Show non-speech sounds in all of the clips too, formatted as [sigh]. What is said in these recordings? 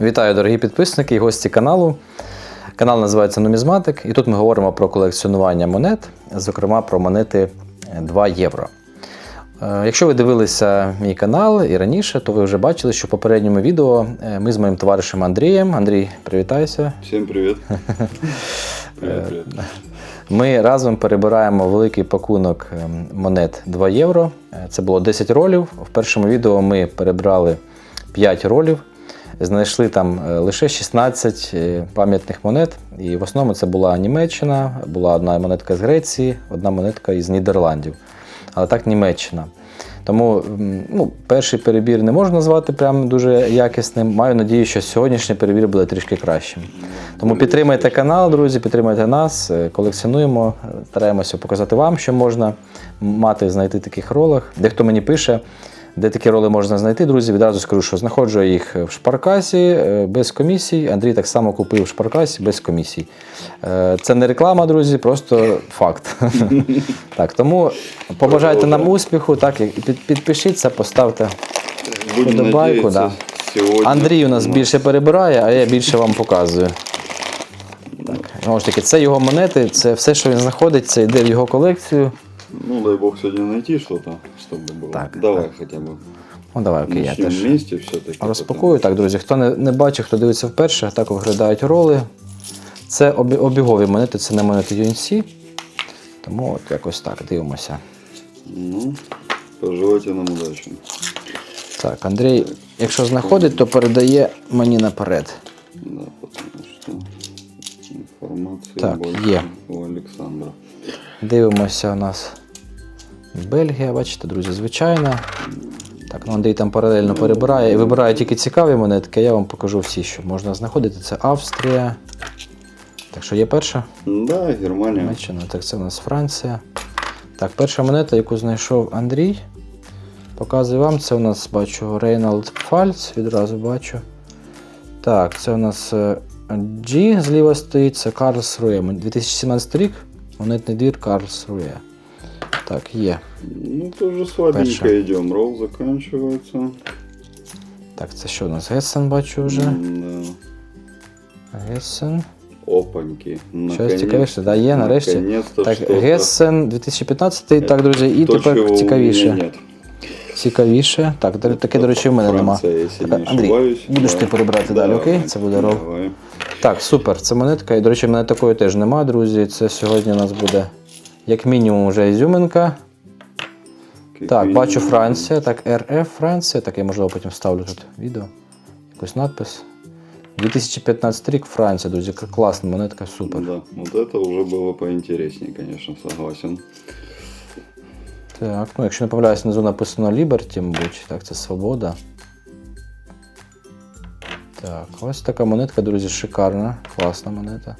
Вітаю, дорогі підписники і гості каналу. Канал називається Нумізматик, і тут ми говоримо про колекціонування монет, зокрема про монети 2 євро. Е, Якщо ви дивилися мій канал і раніше, то ви вже бачили, що в попередньому відео е, ми з моїм товаришем Андрієм. Андрій, привітайся. Всем привет. [laughs] Привет, привет. Ми разом перебираємо великий пакунок ем, монет 2 євро. Е, Це було 10 ролів. В першому відео ми перебрали 5 ролів. Знайшли там е, лише 16 е, пам'ятних монет. І в основному це була Німеччина, була одна монетка з Греції, одна монетка із Нідерландів. Але так Німеччина. Тому ну, перший перебір не можу назвати прям дуже якісним. Маю надію, що сьогоднішній перебір буде трішки кращим. Тому підтримайте канал, друзі, підтримайте нас, е, колекціонуємо, стараємося показати вам, що можна мати, знайти в таких ролах. Дехто мені пише, де такі роли можна знайти, друзі. Відразу скажу, що знаходжу їх в шпаркасі е, без комісій. Андрій так само купив в шпаркасі без комісій. Е, Це не реклама, друзі, просто факт. [laughs] так, тому побажайте нам успіху, так, підпишіться, поставте. Будем Подобайку, надеяться, сегодня... Андрій у нас більше перебирає, а я більше вам показую. Так, знову ж таки, це його монети, це все, що він знаходить, це йде в його колекцію. Ну, дай бог сегодня найти что-то, чтобы было. Так, Давай так. хотя бы. Ну, давай, окей, я Начнем теж вместе все-таки. розпакую. Так, друзі, хто не, не бачив, хто дивиться вперше, так виглядають роли. Це обі- обігові монети, це не монети UNC. Тому от якось так дивимося. Ну, пожелайте нам удачи. Так, Андрій, якщо знаходить, то передає мені наперед. Да, потому что информации Так, больше е. у Александра. Дивимося у нас Бельгія, бачите, друзі, звичайна. Так, ну Андрій там паралельно перебирає і вибирає тільки цікаві монетки, я вам покажу всі, що можна знаходити. Це Австрія. Так що є перша Да, Германия. Німеччина, так це у нас Франція. Так, перша монета, яку знайшов Андрій. Показую вам, це у нас бачу Рейнолд Фальц, відразу бачу. Так, це у нас е, G зліва стоїть, це Карлсрує. 2017 рік, монетний двір Карлсрує. Так, є. Ну, тоже слабенько идем. Ролл заканчивается. Так, це що у нас? Гессен бачу вже. Да. Гессен. Опаньки. Щось цікавіше, да, є нарешті. Так. Гессен 2015. Так, друзі, і тепер цікавіше. Цікавіше. Так, таке, до речі, в мене нема. Так, Андрій, будеш ти перебирати далі, окей? Це буде рол. Так, супер, це монетка. І, до речі, в мене такої теж нема, друзі. Це сьогодні у нас буде як мінімум вже ізюминка. Так, бачу Франція, так, РФ Франція. Так, я можливо потім вставлю тут відео. Якийсь надпис. 2015 рік Франція, друзі. Класна монетка, супер. Да, вот это уже было поинтереснее, конечно, согласен. Так, ну якщо не помиляюсь, внизу написано Liberty, мабуть. Так, це свобода. Так, ось така монетка, друзі, шикарна, класна монета.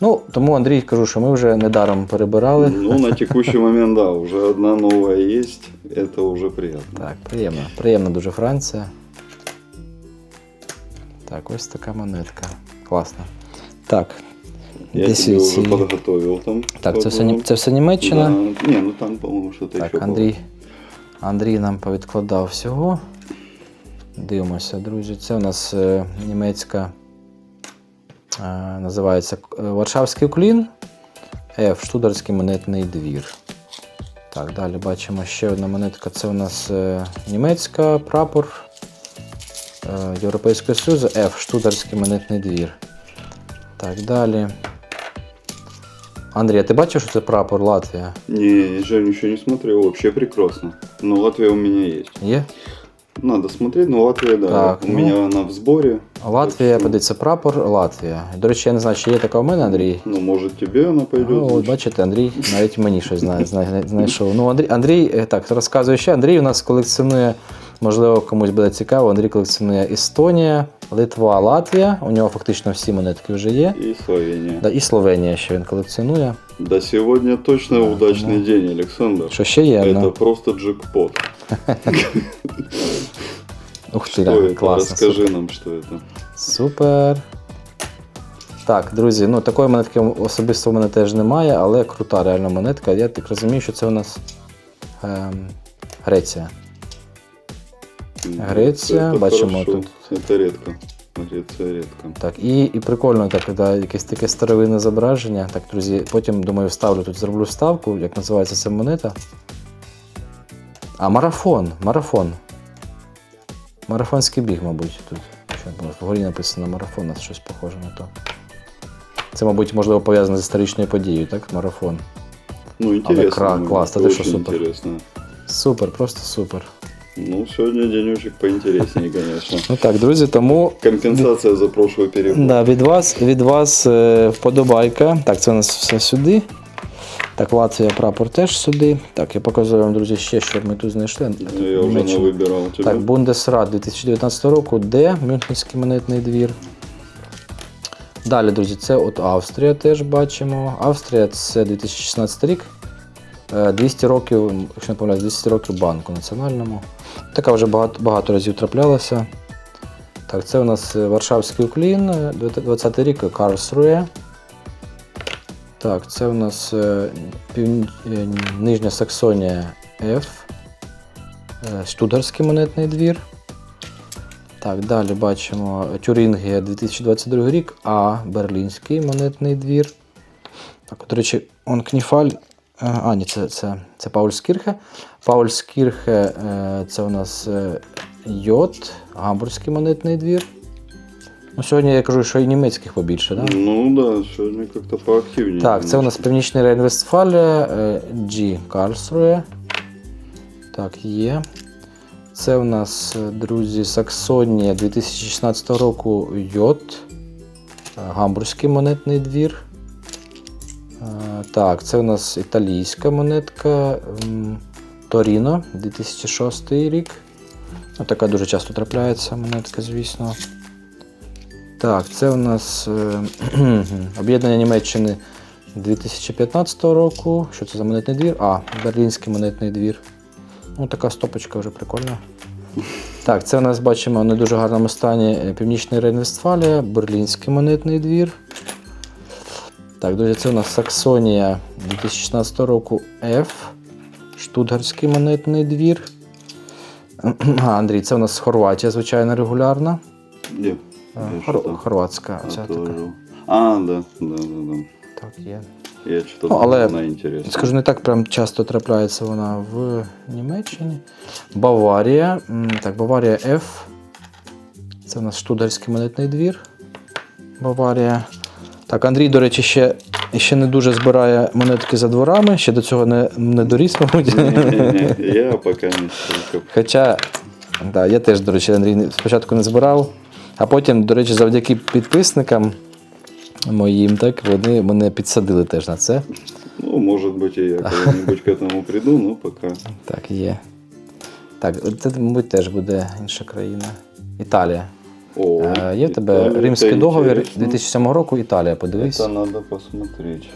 Ну, тому Андрій кажу, що ми вже недаром перебирали. Ну, на текущий момент, да, уже одна новая есть, это уже приятно. Так, приємно. Приємна дуже Франція. Так, ось така монетка. Класна. Так. Я десь тебе ці- уже подготовил там. Так, це все. Ні- це все Німеччина. Да. Не, ну там, по-моему, что-то еще Так, Андрій. Андрій нам повідкладав всього. Дивимося, друзі. Це у нас е, німецька. Е, називається е, Варшавський уклін. F. Штударський монетний двір. Так, далі бачимо ще одна монетка. Це у нас е, німецька прапор е, Європейського Союзу. F. Штударський монетний двір. Так, далі. Андрій, а ти бачив, що це прапор Латвія? Не, я же ничего не смотрел, вообще прекрасно. Но Латвия у меня есть. Є? Надо смотреть, но Латвия, да, Так, у ну. меня она в сборе. Латвія, Так що, подивіться, прапор Латвія. До речі, я не знаю, чи є така у мене, Андрій. Ну, может, тебе она пойдет. Ну, от бачите, Андрій навіть мені щось знає, знає, [laughs] знайшов. Ну, Андрій, Андрій, е, так, розказую ще. Андрій у нас колекціонує, можливо, комусь буде цікаво. Андрій колекціонує Естонія, Литва, Латвія. У нього фактично всі монетки вже є. И Словения. Да, і Словенія, що він колекціонує. Да сегодня точно Да, удачный ну. день, Александр. Що ще є? Это Ну, просто джекпот. [laughs] ух ти, Что да, это? класно. Расскажи Супер. нам, что это. Супер. Так, друзі, ну такої монетки особисто в мене теж немає, але крута реально монетка. Я так розумію, що це у нас ем, Греція. Греція, Это бачимо хорошо. тут. Это редко. Греция редко. Так, і, і прикольно, так, да, якесь таке старовинне зображення. Так, друзі, потім, думаю, вставлю тут, зроблю вставку, як називається ця монета. А, марафон, марафон. Марафонський біг, мабуть, тут. Що було? Вгорі написано марафон, а щось похоже на то. Це, мабуть, можливо, пов'язано з історичною подією, так? Марафон. Ну, интересно. кра- ну, класс, это это что, очень супер. интересно. Супер, просто супер. Ну, сегодня денечек поинтереснее, конечно. Ну так, друзі, тому Компенсация за прошлый переход. Да, від вас, від вас е, вподобайка. Так, це у нас все сюди. Так, Латвія прапор теж сюди. Так, я показую вам, друзі, ще, що ми тут знайшли. Я уже Німеччина. выбирал тебя. Так, Бундесрат 2019 року, де Мюнхенський монетний двір. Далі, друзі, це от Австрія теж бачимо. Австрія це 2016 рік. Е, 200 років, якщо не помиляюсь, 200 років банку національному. Така вже багато, багато разів траплялася. Так, це у нас е, Варшавський уклін, е, 20 рік Карлсрує. Так, це у нас е, півні... е, Нижня Саксонія F. Е, Штутгарський монетний двір. Так, далі бачимо Тюрингія 2022 рік, а Берлінський монетний двір. Так, до речі, он Кніфаль. е, А, ні, це, це, це Паульскірхе. Паульскірхе це у нас Йот, Гамбурзький монетний двір. Ну, сьогодні я кажу, що і німецьких побільше, так? Да? Ну да, сегодня как-то поактивнее. Так, це у нас. Північний Рейн-Вестфалія, е, G Карлсрує. Так, є. Це у нас, е, друзі, Саксонія 2016 року Йот. е, Гамбурзький монетний двір. Так, це у нас італійська монетка Торіно 2006 рік. Така дуже часто трапляється монетка, звісно. Так, це у нас е, [clears throat] об'єднання Німеччини 2015 року. Що це за монетний двір? А, Берлінський монетний двір. Ну, така стопочка вже прикольна. Так, це у нас бачимо на дуже гарному стані Північний Рейн-Вестфалія, Берлінський монетний двір. Так, друзі, це у нас Саксонія 2016 року F. Штутгарський монетний двір. [clears throat] А, Андрій, це у нас Хорватія, звичайно, регулярна. Где? Е, Хор- Хорватська. Ця така. А, да, да, да, да. Так, є. Я что-то Ну, але, она интересная. Скажу, не так прям часто трапляється вона в Німеччині. Баварія. Так, Баварія F. Це у нас Штутгарський монетний двір. Баварія. Так, Андрій, до речі, ще, ще не дуже збирає монетки за дворами, ще до цього не, не доріс, мабуть. Не-не-не, [laughs] Я пока не столько. Хоча, да, я теж, до речі, Андрій спочатку не збирав, а потім, до речі, завдяки підписникам моїм, так, вони мене підсадили теж на це. Ну, может быть, и я когда-нибудь к этому приду, но пока. Так, є. Так, це, мабуть, теж буде інша країна. Італія. О, Е, є в тебе Италия, Римський это договір интересно. 2007 року, Італія, подивись. Это надо посмотреть.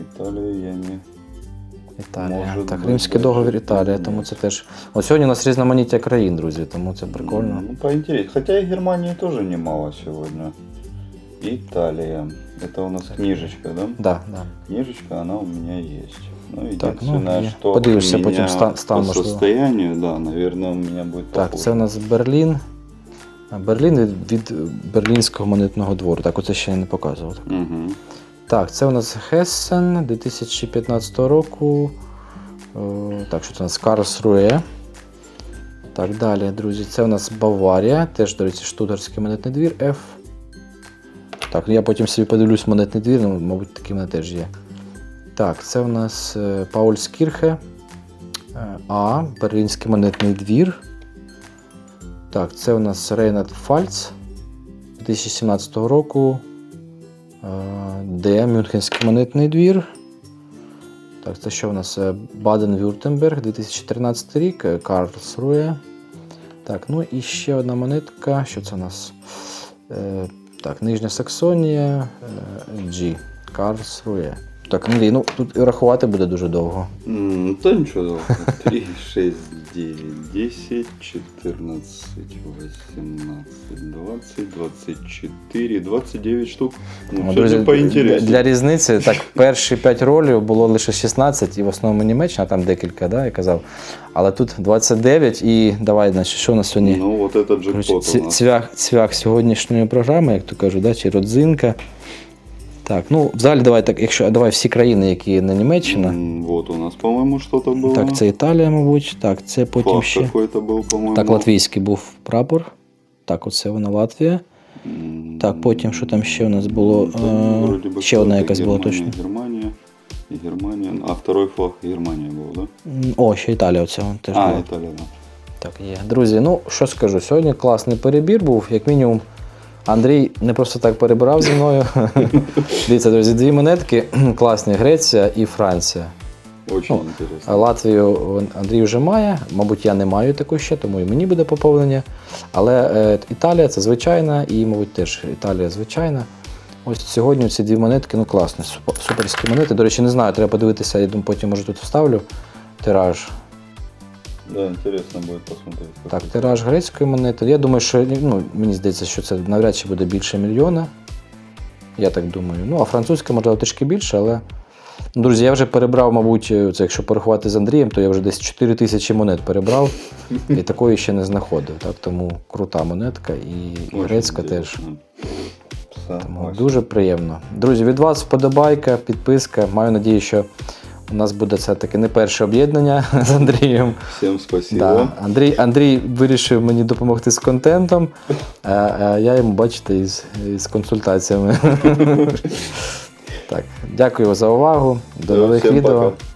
Италию я не... Італія. може так, бути, Римський договір Італія, тому це теж. От сьогодні у нас різноманіття країн, друзі, тому це прикольно. Ну, поинтереснее. Хотя и Германии тоже немало сегодня. Италия. Это у нас книжечка, да? Да, да. Книжечка, она у меня есть. Ну, Так, ну, единственное, я- что подивишься у потом меня ста- стан, по можливо. состоянию, да, наверное, у меня будет Так, похуже. це у нас Берлін. Берлін від, від Берлінського монетного двору. Так, оце ще я не показував. Мгм. Так, це у нас Хессен 2015 року. Так, що це у нас Карлсрує. Так, далі, друзі, це у нас Баварія, теж, до речі, Штутгарський монетний двір F. Так, ну я потім собі подивлюсь монетний двір, ну, мабуть, такий в мене теж є. Так, це у нас е, Паульскірхе. Е, А, Берлінський монетний двір. Так, це у нас Рейнат Фальц 2017 року. Де Мюнхенський монетний двір. Так, це що в нас? Е, Баден-Вюртемберг, 2013 рік, е, Карлсрує. Так, ну і ще одна монетка. Що це у нас? Е, Так, Нижня Саксонія, G. Карлсрує. Так, Андрій, ну тут і рахувати буде дуже довго. М, Да ничего, 3, 6, 9, 10, 14, 18, 20, 24, 29 штук. Ну, Ну, сегодня для, для різниці, так, перші 5 ролів було лише 16, і в основному Німеччина, там декілька, да, я казав. Але тут 29 і давай, значить, що у нас сьогодні? Ну, этот Коротше, джекпот ці- у нас. цвях, цвях сьогоднішньої програми, як то кажуть, да, чи родзинка. Так, ну взагалі давай так, якщо давай всі країни, які не Німеччина. М, Вот у нас, по-моему, что-то было. Так, це Італія, мабуть. Так, це потім Флаг ще. какой-то был, по-моему. Так, латвійський був прапор. Так, оце вона Латвія. М, Так, потім що там ще у нас було? там Е, вроде бы ще одна что-то якась була Германия, точно. Германия и Германия. А второй флаг Германия был, да? М, О, ще Італія оце вон теж а, була. Италия, да. Так, є. Друзі, ну що скажу, сьогодні класний перебір був, як мінімум. Андрій не просто так перебирав зі мною. [laughs] Дивіться, друзі, дві монетки [clears throat] класні Греція і Франція. Очень Ну. Латвію Андрій вже має, мабуть, я не маю таку ще, тому і мені буде поповнення. Але е, Італія це звичайна, і, мабуть, теж Італія звичайна. Ось сьогодні ці дві монетки, ну класні, суперські монети. До речі, не знаю, треба подивитися, я думаю, потім може тут вставлю тираж. Да, интересно будет посмотреть. Так, тираж грецької монети. Я думаю, що ну, мені здається, що це навряд чи буде більше мільйона. Я так думаю. Ну, а французька, можливо, трішки більше, але. Друзі, я вже перебрав, мабуть, це якщо порахувати з Андрієм, то я вже десь 4 тисячі монет перебрав і такої ще не знаходив. Так? Тому крута монетка і, і грецька теж. Тому дуже приємно. Друзі, від вас вподобайка, підписка. Маю надію, що у нас буде це таки не перше об'єднання [laughs] з Андрієм. Всім спасибо. Да. Андрій, Андрій вирішив мені допомогти з контентом, а, я йому, бачите, із, із консультаціями. [laughs] так, дякую за увагу. До нових відео. пока.